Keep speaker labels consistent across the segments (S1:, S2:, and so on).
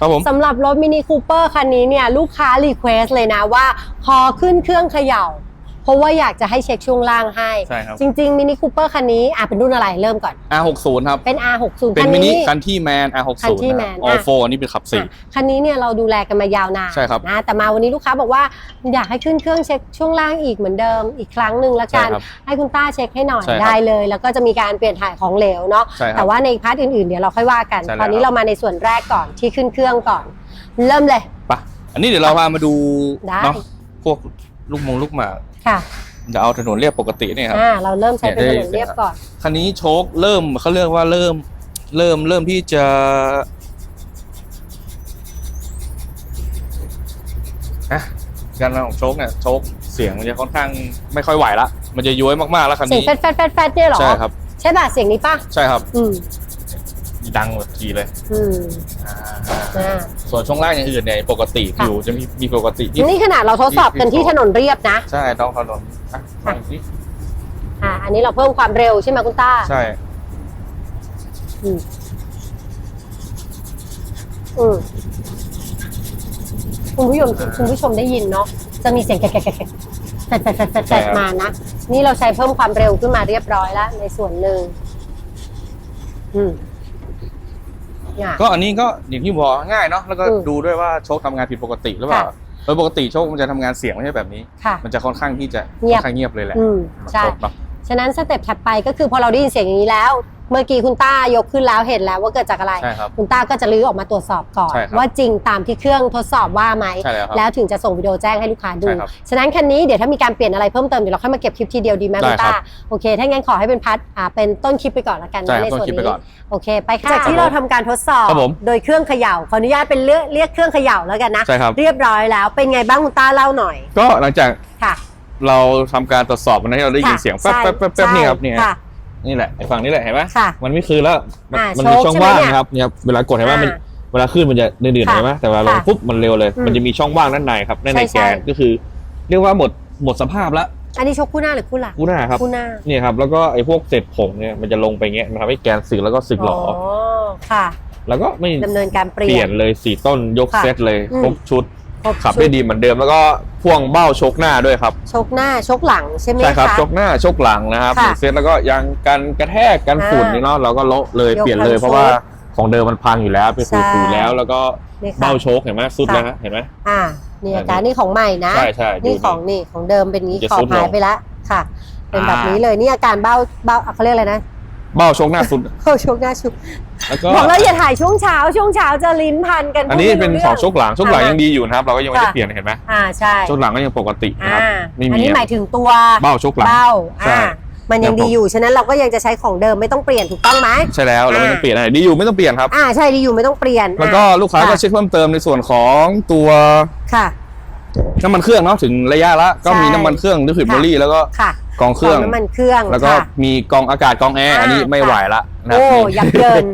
S1: ครับผม
S2: สำหรับรถมินิคูเปอร์คันนี้เนี่ยลูกค้ารีเควสเลยนะว่า ขอขึ้นเครื่องเขย่าเพ ราะว่าอยากจะให้เช็คช่วงล่างให้
S1: ใช่ครับ
S2: จริง ๆมินิคูเปอร์คันนี้อะเป็นรุ่นอะไรเริ่มก่อน
S1: R60 ครับ
S2: เป็น R60
S1: เป็น
S2: คัน
S1: มินิ
S2: นี้
S1: คันที่แมน R60
S2: คันที่แมน
S1: ออ
S2: อะ
S1: โฟอันนี้เป็นขับสี่
S2: อะคันนี้เนี่ยเราดูแลกันมายาวนาน
S1: ใช่ครับ
S2: นะแต่มาวันนี้ลูกค้าบอกว่าอยากให้ขึ้นเครื่องเช็คช่วงล่างอีกเหมือนเดิมอีกครั้งหนึ่งละกัน
S1: ใช่ครับ
S2: ให้คุณต้าเช็คให้หน่อย
S1: ใช่ครับ
S2: ได้เลย แล้วก็จะมีการเปลี่ยนถ่ายของเหลวเนาะ
S1: ใช่ครับ
S2: แต่ว่าในพาร์ทอื่นๆเดี๋ยวเราค่อยว่ากัน
S1: ใช่แล้ว
S2: ตอนนี้เรามาในส่วนแรกก่อนที่ขึ้นเครื่องก่อน เริ่มเลย
S1: ปะอันนี้เดี๋ยวเราพามาดู
S2: ได้
S1: เนาะพวกลูกมงลูกหมาก
S2: ค่ะ
S1: เดี๋ยวเอาถนนเรียบปกติเนี่ยครับ
S2: อ่าเราเริ่มใช้เป็นถ
S1: เนี่ย
S2: น
S1: ได้
S2: นเรียบก่อน
S1: คันนี้โชคเริ่มเขาเรียกว่าเริ่ม เริ่มเริ่มที่จะอะการของโชคเนี่ยโชคเสียงมันจะค่อนข้างไม่ค่อยไหวละมันจะย้วยมากๆแล้วคัน
S2: เสียง
S1: นี้
S2: แฟดแฟดแฟดแฟดเนี่ยเหรอ
S1: ใช่ครับ
S2: ใช่ป่ะเสียงนี้ป่ะ
S1: ใช่ครับ
S2: อืม
S1: ดังแบบทีเลย
S2: อืม
S1: อ่า
S2: อ่า
S1: ส่วนช่วงล่างอย่างอื่นเนี่ยปกติ
S2: ค่ะ
S1: อยู่จะมีมีปกติที่
S2: นี่ขนาดเราทดสอบกันที่ถนนเรียบนะ
S1: ใช่ต้องถนนอะฟังสิ
S2: อ่าอันนี้เราเพิ่มความเร็วใช่ไหมคุณต้า
S1: ใช่
S2: อืมอืมคุณผู้ชมคุณผู้ชมได้ยินเนาะจะมีเสียงแกะแกะแกะแกะแตะแตะแตะแตะแตะมานะนี่เราใช้เพิ่มความเร็วขึ้นมาเรียบร้อยแล้วในส่วนหนึ่งอืม เนี่ย
S1: ก็อันนี้ก็อย่างที่บอกง่ายเนาะแล้วก็
S2: อืม
S1: ดูด้วยว่าโชคทำงานผิดปกติหรือเปล่า
S2: ค่ะ
S1: โดยปกติโชคมันจะทำงานเสียงไม่ใช่แบบนี้
S2: ค่ะ
S1: มันจะค่อนข้างที่จะ
S2: เงี
S1: ค่
S2: ยบ
S1: อนข้างเงียบเลยแหละ
S2: อืมใช่
S1: โชคเนาะ
S2: ฉะนั้นสเต็ปถัดไปก็คือพอเราได้ยินเสียงอย่างนี้แล้ว เมื่อกี้คุณต้ายกขึ้นแล้วเห็นแล้วว่าเกิดจากอะไร
S1: ใช่ครับ
S2: คุณต้าก็จะลื้อออกมาตรวจสอบก่อน
S1: ใช่ครับ
S2: ว่าจริงตามที่เครื่องทดสอบว่าไหม
S1: ใช่แล้วครับ
S2: แล้วถึงจะส่งวิดีโอแจ้งให้ลูกค้าดู
S1: ใช่ครับ
S2: ฉะนั้นคันนี้เดี๋ยวถ้ามีการเปลี่ยนอะไรเพิ่มเติมเดี๋ยวเราค่อยมาเก็บคลิปทีเดียวดีไหม
S1: ได้
S2: คุณ
S1: ครั
S2: ต้า
S1: บ
S2: โอเค ถ้างั้นขอให้เป็นพัทอ่าเป็นต้นคลิปไปก่อนละกัน
S1: ใช่
S2: นะ
S1: ครับ
S2: ในส่วน
S1: ต้นคลิปไป
S2: นี้
S1: ก่อน
S2: โอเค ไปค่ะจากที่เราทำการทดสอบ
S1: ครับผม
S2: โดยเครื่องเขย่าขออนุญาตเป็นเรียกเรียกเครื่องเขย่าแล้วกันนะ
S1: ใช่ครับ
S2: เรียบร้อยแล้วเป็นไงบ้างคุณต้าเล่าหน่อย
S1: ก็หลังจาก
S2: ค่ะ
S1: เราทำการตรวจสอบวันนั้นที่เราได้ยิน
S2: ค่ะ
S1: เสียงแป๊บ
S2: ใช่
S1: แป๊บแป๊บแป๊บ
S2: ใช่
S1: นี่ครับเนี่ย
S2: ค่ะ
S1: นี่แหละไอ้ฝั่งนี้แหละเห็นไหม
S2: ค่ะ
S1: มันไม่คืนแล้วมัน
S2: อ่า
S1: มัน
S2: โช
S1: มี
S2: ค
S1: ช่อง
S2: ใช่ไหม
S1: ว่าง
S2: เนี่ย
S1: ครับเนี่ยครับเวลา กดเห็นว่ามัน
S2: อ่า
S1: เวลาขึ้นมันจะเดือดๆ
S2: ค่ะ
S1: เห็นไหมแต่เวลาลง
S2: ค่ะ
S1: ปุ๊บมันเร็วเลย
S2: อืม
S1: มันจะมีช่องว่างด้านในครับด้านใน
S2: ใช่
S1: แก
S2: ใช่
S1: นก็คือ เรียกว่าหมดหมดสภาพละ
S2: อันนี้ชกคู่หน้าหรือคู่หลัง
S1: กูหน้าครับ
S2: คู่หน้า
S1: เนี่ยครับแล้วก็ไอ้พวกเศษผงเนี่ยมันจะลงไปเงี้ยมันทำให้แกนสึกแล้วก็สึกหลออ
S2: ค่ะ
S1: แล้วก็ไม่
S2: ดำเนินการเป
S1: เป
S2: ลี่
S1: ลี่
S2: ย
S1: ย
S2: น
S1: นเลยสี่ต้นยก
S2: ค่ะ
S1: เซตเลย
S2: อืม
S1: ครบชุด
S2: ครบ
S1: ขับ
S2: ชุ
S1: ได้ดีเหมือนเดิมแล้วก็พ่วงเบ้าชกหน้าด้วยครับ
S2: ชกหน้าชกหลังใช่ไหม
S1: ใช่ครับ
S2: คะ
S1: ชกหน้าชกหลังนะครับ
S2: ค่ะ
S1: หนึ่งเซตแล้วก็ยางกันกระแทกกันฝุ่น
S2: อ่า
S1: นี่เนาะเราก็โละเลย
S2: ยก
S1: เปลี่ยนเลย
S2: ทั้ง
S1: เพราะว่า
S2: ชุด
S1: ของเดิมมันพังอยู่แล้วไป
S2: ใช่
S1: ฟูๆแล้ว แล้วก็
S2: นี่ค่ะ
S1: เบ้าโชกเห็นไหมสุด
S2: ค่ะ
S1: แล้วฮะเห็นไหม
S2: อ่านี่
S1: อั
S2: อาน
S1: นี้
S2: จารย์นี่ของใหม่นะ
S1: ใช่ใช่
S2: นี่
S1: ดู
S2: ของนี่ของเดิมเป็นนี้
S1: จะ
S2: ขอ
S1: สุ
S2: บ
S1: ดลง
S2: หายไปแล้วค่ะ เป็นแบบ
S1: อ่านี้
S2: นี้เลยนี่อาการเบ้าเบ้าเขาเรียกอะไรนะ
S1: เบ้าชกหน้าสุด
S2: เข้าชกหน้าชุบ
S1: แล้วก็
S2: บอกแล้วอย่าถ่ายช่วงเช้าช่วงเช้าจะลิ้นพันกัน
S1: อันนี้
S2: พูดไม่
S1: เป็น
S2: รู้
S1: สองช
S2: รื่
S1: กหลังชกหลัง
S2: อ่า
S1: ยังดีอยู่นะครับ เราก็ยังไม่ได้
S2: ค่ะ
S1: เปลี่ยนเห็นไหม
S2: อ่าใช่
S1: ชกหลังก็ยังปกตินะครับ
S2: อ่า
S1: ไม่
S2: อัน
S1: มี
S2: นี้หมายถึงตัว
S1: เบ้าชกหลัง
S2: เบ้า
S1: ใช่
S2: อ่ามันยังดีอยู่ฉะนั้นเราก็ยังจะใช้ของเดิมไม่ต้องเปลี่ยนถูกต้องไหม
S1: ใช่แล้วเราไม่ต้อง
S2: อ่า
S1: เปลี่ยนอะไรดีอยู่ไม่ต้องเปลี่ยนครับ
S2: อ่าใช่ดีอยู่ไม่ต้องเปลี่ยน
S1: แล้วก็
S2: อะ
S1: ลูกค้าก็
S2: ค่ะ
S1: เช็คเพิ่มเติมในส่วนของตัว
S2: ค่ะ
S1: น้ำมันเครื่องเนาะถึงระยะละก็มี
S2: ใช่
S1: น้ำมันเครื่องลิควิด
S2: ค่ะ
S1: เบอรี่แล้วก็
S2: ค่ะ
S1: กองเครื่อง
S2: กน้ำมันเครื่อง
S1: แล้วก็
S2: ค่ะ
S1: มีกองอากาศกองแอร์
S2: อ่า
S1: อันนี้ไม่
S2: ค่ะ
S1: ไหวละนะค
S2: โอ้
S1: รับ
S2: ยับเยิน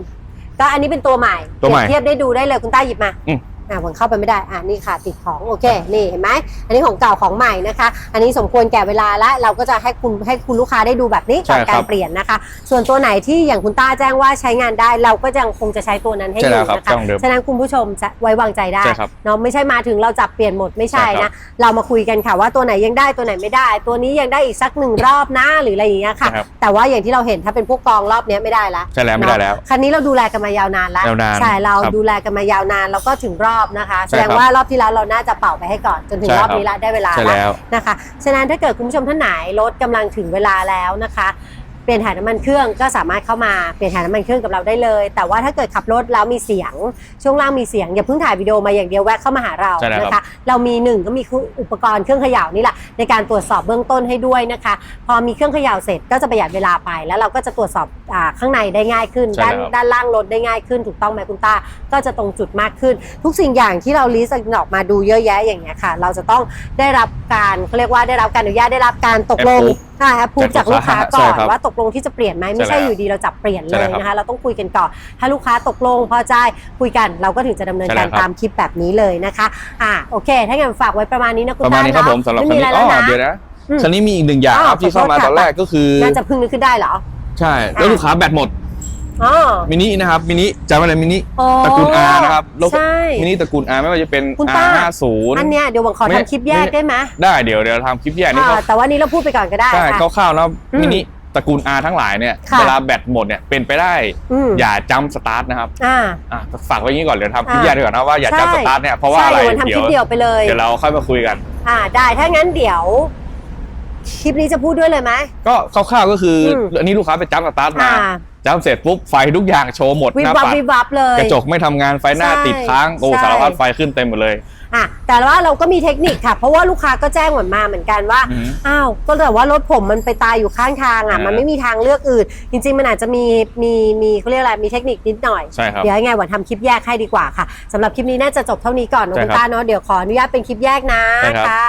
S2: ก็อันนี้เป็นตัวใหม่
S1: ตัวใหม่
S2: เปรียบเทียบได้ดูได้เลยคุณต้าหยิบมา
S1: อืม
S2: อ่าผมเข้าไปไม่ได้ อ่านี่ค่ะติดของโอเค นี่เห็นไหม อันนี้ของเก่าของใหม่นะคะ อันนี้สมควรแก่เวลาและเราก็จะให้คุณให้คุณลูกค้าได้ดูแบบนี้ก่อน
S1: ใช่ค
S2: กา
S1: รั
S2: ร
S1: บ
S2: เปลี่ยนนะคะ ส่วนตัวไหนที่อย่างคุณต้าแจ้งว่าใช้งานได้ เราก็ยังคงจะใช้ตัวนั้นให้อ
S1: ใช่แล้
S2: ยู่
S1: วครับ
S2: นะคะ
S1: ช่องเดิม
S2: ฉะนั้นคุณผู้ชมจะไว้วางใจได้
S1: ใช่ครับ
S2: เนาะไม่ใช่มาถึงเราจับเปลี่ยนหมดไม่ใช่
S1: ใช่ครั
S2: นะ
S1: บ
S2: เรามาคุยกันค่ะว่าตัวไหนยังได้ตัวไหนไม่ได้ ตัวนี้ยังได้อีกสักหนึ่งรอบนะหรืออะไรอย่างเงี้ยค่ะ
S1: นะครับ
S2: แต่ว่าอย่างที่เราเห็นถ้าเป็นพวกกองรอบเนี้ยไม่ได้ละ
S1: ใช่แล้วไม่ได้แล้ว
S2: คันนี้เราดูแลกันมายาวนานแล้ว
S1: ยาวนาน
S2: ใช่เรา
S1: ครับ
S2: ดูแลกันมายาวนานแล้วก็ถึงรอบนะคะแส
S1: ใช่
S2: ด
S1: ครั
S2: ง
S1: บ
S2: ว่ารอบที่แล้วเราน่าจะเป่าไปให้ก่อนจนถึง
S1: ใช่
S2: รอบ
S1: ครับ
S2: นี้ละได้เวลา
S1: ใช่
S2: แล้ว
S1: แล้ว
S2: นะคะฉะนั้นถ้าเกิดคุณผู้ชมท่านไหนรถกำลังถึงเวลาแล้วนะคะ เปลี่ยนถ่ายน้ำมันเครื่องก็สามารถเข้ามาเปลี่ยนถ่ายน้ำมันเครื่องกับเราได้เลย แต่ว่าถ้าเกิดขับรถแล้วมีเสียง ช่วงล่างมีเสียงอย่าเพิ่งถ่ายวิดีโอมาอย่างเดียวแวะเข้ามาหาเรา
S1: ใช่แล้ว
S2: นะ
S1: ครั
S2: คะ
S1: บ
S2: เรามีหนึ่งก็มีอุปกรณ์เครื่องเขย่านี่แหละในการตรวจสอบเบื้องต้นให้ด้วยนะคะ พอมีเครื่องเขย่าเสร็จก็จะประหยัดเวลาไป แล้วเราก็จะตรวจสอบอาข้างในได้ง่ายขึ้น
S1: ใช่
S2: ด้าน
S1: แล้ว
S2: ด้านล่างรถได้ง่ายขึ้นถูกต้องไหมคุณต้าก็จะตรงจุดมากขึ้น ทุกสิ่งอย่างที่เราลิสต์ออกมาดูเยอะแยะอย่างเงี้ยค่ะ เราจะต้องได้รับการเขาเรียกว่าได้รับการอนุญาตได้รับการตกลง
S1: Approve
S2: อ่าแอปพูจากลูกค้าก่
S1: ใช่
S2: อน
S1: ครับ
S2: ว่าตกลงที่จะเปลี่ยนไหมไม่ใช่
S1: ใช่แล้ว
S2: อยู่ดีเราจับเปลี่ยน
S1: ใช่
S2: เล
S1: แล้
S2: ยว
S1: ครับ
S2: นะคะเราต้องคุยกันก่อนถ้าลูกค้าตกลงพอใจคุยกันเราก็ถึงจะดำเนิน
S1: ใช่
S2: การ
S1: แล้วครับ
S2: ตามคลิปแบบนี้เลยนะคะอ่าโอเค ถ้างั้นฝากไว้ประมาณนี้นะคุณ
S1: ประมาณนี้
S2: ต้
S1: ครับ
S2: เน
S1: ผ
S2: อะ
S1: มสำหรับ
S2: ไม่
S1: คัน
S2: มี
S1: นี้
S2: อะไร
S1: อ๋
S2: แล้ว
S1: อ
S2: นะ
S1: เดี๋ยวนะ
S2: อืม
S1: คันนี้มีอีกหนึ่งอย่าง
S2: อ้าว
S1: ครับที่เข้ามา
S2: ขอโทษ
S1: ตอนแรกก็คือ
S2: น่าจะเพิ่งนึกขึ้นได้เหรอ
S1: ใช่แล้วลูกค้าแบตหมด
S2: อ๋อ
S1: มินินะครับมินิจำไว้เลยมินิ
S2: อ๋อ
S1: ตระกูล R นะครับรถ
S2: ใช่
S1: มินิตระกูล R ไม่ว่าจะเป็น
S2: คุณป้า
S1: R50
S2: อันเนี้ยเดี๋ยวหวังขอ
S1: ไม่
S2: ทำคลิปแยก
S1: ไม่
S2: ได้ไหม
S1: ได้เดี๋ยวเดี๋ยวทำคลิปแยกนี่
S2: อ่า
S1: เขา
S2: แต่ว่านี้เราพูดไปก่อนก็ได้
S1: ใช่
S2: ค่ะ
S1: คร่าวๆนะ
S2: อืม
S1: มินิตระกูล R ทั้งหลายเนี่ย
S2: ค่ะ
S1: เวลาแบตหมดเนี่ยเป็นไปได้
S2: อืม
S1: อย่าจำสตาร์ทนะครับ
S2: อ่า
S1: อะฝากไว้อย่างนี้ก่อนเดี๋ยวทำคลิป
S2: อ่า
S1: แยกดีกว่านะว่าอย่า
S2: ใช่
S1: จำสตาร์ทเนี่ยเพราะว่า
S2: ใช่
S1: อะไร
S2: เดี๋ยววันทำคลิปเดียวไปเลย
S1: เดี๋ยวเราค่อยมาคุยกัน
S2: อ่าได้ถ้างั้นเดี๋ยว คลิปนี้จะพูดด้วยเลยไหม
S1: ก็คร่าวๆก็คืออ
S2: ม
S1: อันนี้ลูกค้าไปจำสตาร์ทมา
S2: อ่า
S1: จำเสร็จปุ๊บไฟทุกอย่างโชว์หมด
S2: วิ
S1: ห
S2: บ
S1: น้า
S2: วับ
S1: ปัด
S2: วิบวับเลย
S1: กระจกไม่ทำงานไฟหน้า
S2: ใช่
S1: ติดค้างโอ้
S2: ใช่
S1: สารพัดไฟขึ้นเต็มหมดเลย
S2: อะแต่ว่าเราก็มีเทคนิคค่ะ เพราะว่าลูกค้าก็แจ้งเหมือนมาเหมือนกันว่า
S1: อืม
S2: อ้าวก็แต่ว่ารถผมมันไปตายอยู่ข้างทางอะ
S1: อ่ามั
S2: มันไม่มีทางเลือกอื่น จริง ๆ มันอาจจะมีมีมีเขาเรียกอะไรมีเทคนิคนิดหน่อย
S1: ใช่ครับ
S2: เดี๋ยวยังไงวันทำคลิปแยกให้ดีกว่าค่ะสำหรับคลิปนี้น่าจะจบเท่านี้ก่อนนะ
S1: ใช่
S2: คุณ
S1: ครับ
S2: ต้าเนาะเดี๋ยวขออนุญาตเป็นคลิปแยกนะ
S1: ใช่ครับ
S2: ค่ะ